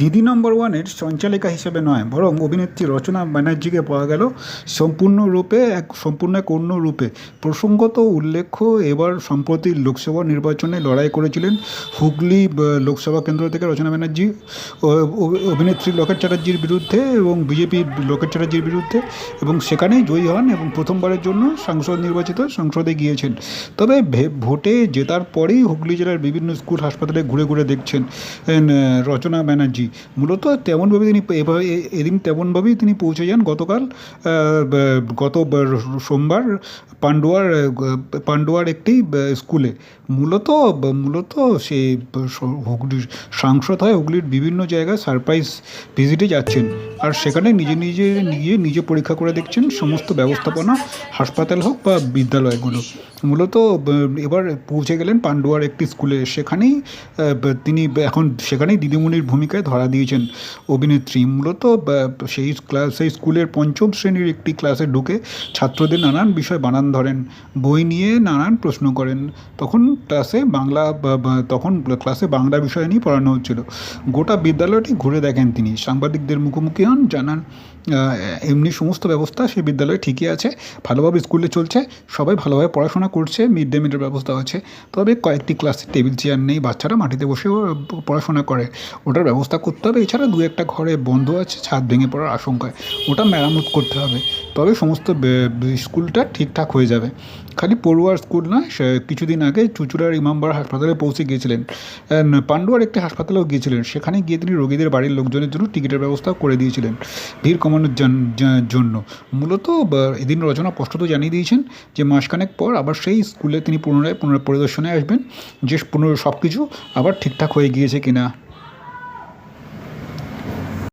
দিদি নম্বর ওয়ানের সঞ্চালিকা হিসেবে নয়, বরং অভিনেত্রী রচনা ব্যানার্জিকে পাওয়া গেল সম্পূর্ণরূপে এক সম্পূর্ণ এক অন্য রূপে। প্রসঙ্গত উল্লেখ্য, এবার সম্প্রতি লোকসভা নির্বাচনে লড়াই করেছিলেন হুগলি লোকসভা কেন্দ্র থেকে রচনা ব্যানার্জি অভিনেত্রী লোকেট চ্যাটার্জির বিরুদ্ধে এবং বিজেপি লোকেট চ্যাটার্জির বিরুদ্ধে, এবং সেখানেই জয়ী হন এবং প্রথমবারের জন্য সাংসদ নির্বাচিত সংসদে গিয়েছেন। তবে ভোটে জেতার পরেই হুগলি জেলার বিভিন্ন স্কুল, হাসপাতালে ঘুরে ঘুরে দেখছেন রচনা ব্যানার্জি। মূলত তেমনভাবে তিনি এভাবে এদিন তেমনভাবেই তিনি পৌঁছে যান। গতকাল গত সোমবার গ- পান্ডুয়ার একটি স্কুলে। মূলত মূলত সে হুগলির সাংসদ হয় হুগলির বিভিন্ন জায়গায় সারপ্রাইজ ভিজিটে যাচ্ছেন। আর সেখানে নিজে নিজে গিয়ে নিজে পরীক্ষা করে দেখছেন সমস্ত ব্যবস্থাপনা, হাসপাতাল হোক বা বিদ্যালয়গুলো। মূলত এবার পৌঁছে গেলেন পান্ডুয়ার একটি স্কুলে। সেখানেই তিনি এখন, সেখানেই দিদিমণির ভূমিকায় ধরা দিয়েছেন অভিনেত্রী। মূলত সেই ক্লাস, সেই স্কুলের পঞ্চম শ্রেণির একটি ক্লাসে ঢুকে ছাত্রদের নানান বিষয় বানান ধরেন, বই নিয়ে নানান প্রশ্ন করেন। তখন ক্লাসে বাংলা তখন ক্লাসে বাংলা বিষয় নিয়ে পড়ানো হচ্ছিল। গোটা বিদ্যালয়টি ঘুরে দেখেন তিনি। সাংবাদিকদের মুখোমুখি হন, জানান এমনি সমস্ত ব্যবস্থা সেই বিদ্যালয়ে ঠিকই আছে, ভালোভাবে স্কুলে চলছে, সবাই ভালোভাবে পড়াশোনা করছে, মিড ডে মিলের ব্যবস্থা আছে। তবে কয়েকটি ক্লাসে টেবিল চেয়ার নেই, বাচ্চারা মাটিতে বসেও পড়াশোনা করে। ওটার ব্যবস্থা করতে হবে। এছাড়া দু একটা ঘরে বন্ধ আছে ছাদ ভেঙে পড়ার আশঙ্কায়। ওটা মেরামত করতে হবে। তবে সমস্ত স্কুলটা ঠিকঠাক হয়ে যাবে। খালি পড়ুয়ার স্কুল না কিছুদিন আগে চুচুড়ার ইমামবাড়া হাসপাতালে পৌঁছে গিয়েছিলেন। আহ, পান্ডুয়ার একটি হাসপাতালেও গিয়েছিলেন। সেখানে গিয়ে তিনি রোগীদের বাড়ির লোকজনের জন্য টিকিটের ব্যবস্থা করে দিয়েছিলেন ভিড় কমানোর জন্য। মূলত এদিন রচনা স্পষ্টত জানিয়ে দিয়েছেন যে মাসখানেক পর আবার সেই স্কুলে তিনি পুনরায় পুনরায় পরিদর্শনে আসবেন যে পুনর সব কিছু আবার ঠিকঠাক হয়ে গিয়েছে কিনা।